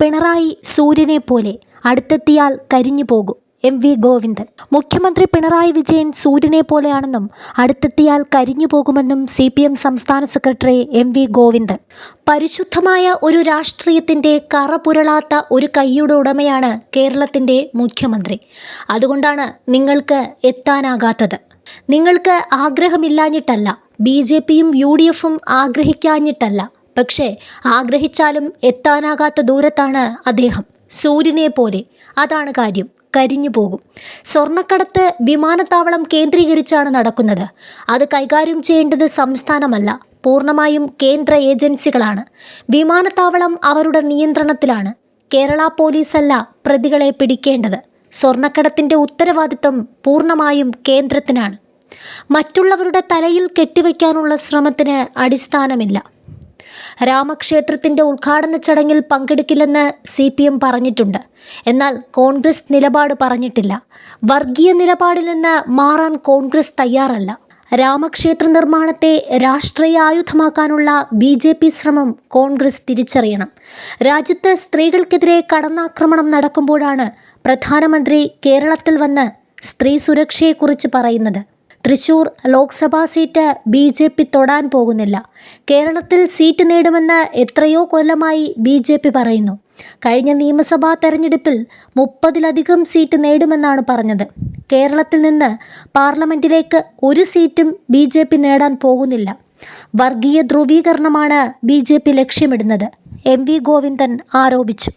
പിണറായി സൂര്യനെ പോലെ അടുത്തെത്തിയാൽ കരിഞ്ഞു പോകും എം വി ഗോവിന്ദൻ. മുഖ്യമന്ത്രി പിണറായി വിജയൻ സൂര്യനെ പോലെയാണെന്നും അടുത്തെത്തിയാൽ കരിഞ്ഞു പോകുമെന്നും സി പി എം സംസ്ഥാന സെക്രട്ടറി എം വി ഗോവിന്ദൻ. പരിശുദ്ധമായ ഒരു രാഷ്ട്രീയത്തിന്റെ കറ പുരളാത്ത ഒരു കൈയുടെ ഉടമയാണ് കേരളത്തിന്റെ മുഖ്യമന്ത്രി. അതുകൊണ്ടാണ് നിങ്ങൾക്ക് എത്താനാകാത്തത്. നിങ്ങൾക്ക് ആഗ്രഹമില്ലാഞ്ഞിട്ടല്ല ബി ജെ പിയും യു ഡി എഫും ആഗ്രഹിക്കാഞ്ഞിട്ടല്ല പക്ഷേ ആഗ്രഹിച്ചാലും എത്താനാകാത്ത ദൂരത്താണ് അദ്ദേഹം. സൂര്യനെ പോലെ അതാണ് കാര്യം. കരിഞ്ഞു പോകും. സ്വർണക്കടത്ത് വിമാനത്താവളം കേന്ദ്രീകരിച്ചാണ് നടക്കുന്നത്. അത് കൈകാര്യം ചെയ്യേണ്ടത് സംസ്ഥാനമല്ല. പൂർണമായും കേന്ദ്ര ഏജൻസികളാണ്. വിമാനത്താവളം അവരുടെ നിയന്ത്രണത്തിലാണ്. കേരള പോലീസല്ല പ്രതികളെ പിടിക്കേണ്ടത്. സ്വർണക്കടത്തിന്റെ ഉത്തരവാദിത്വം പൂർണമായും കേന്ദ്രത്തിനാണ്. മറ്റുള്ളവരുടെ തലയിൽ കെട്ടിവയ്ക്കാനുള്ള ശ്രമത്തിന് അടിസ്ഥാനമില്ല. രാമക്ഷേത്രത്തിന്റെ ഉദ്ഘാടന ചടങ്ങിൽ പങ്കെടുക്കില്ലെന്ന് സി പി എം പറഞ്ഞിട്ടുണ്ട്. എന്നാൽ കോൺഗ്രസ് നിലപാട് പറഞ്ഞിട്ടില്ല. വർഗീയ നിലപാടിൽ നിന്ന് മാറാൻ കോൺഗ്രസ് തയ്യാറല്ല. രാമക്ഷേത്ര നിർമ്മാണത്തെ രാഷ്ട്രീയ ആയുധമാക്കാനുള്ള ബി ജെ പി ശ്രമം കോൺഗ്രസ് തിരിച്ചറിയണം. രാജ്യത്ത് സ്ത്രീകൾക്കെതിരെ കടന്നാക്രമണം നടക്കുമ്പോഴാണ് പ്രധാനമന്ത്രി കേരളത്തിൽ വന്ന് സ്ത്രീ സുരക്ഷയെക്കുറിച്ച് പറയുന്നത്. Thrissur Lok Sabha seat B J P തൊടാൻ പോകുന്നില്ല. കേരളത്തിൽ സീറ്റ് നേടുമെന്ന് എത്രയോ കൊല്ലമായി ബി ജെ പി പറയുന്നു. കഴിഞ്ഞ നിയമസഭാ തെരഞ്ഞെടുപ്പിൽ മുപ്പതിലധികം സീറ്റ് നേടുമെന്നാണ് പറഞ്ഞത്. കേരളത്തിൽ നിന്ന് പാർലമെന്റിലേക്ക് ഒരു സീറ്റും ബി ജെ പി നേടാൻ പോകുന്നില്ല. വർഗീയ ധ്രുവീകരണമാണ് ബി ജെ പി ലക്ഷ്യമിടുന്നത്. എം വി ഗോവിന്ദൻ ആരോപിച്ചു.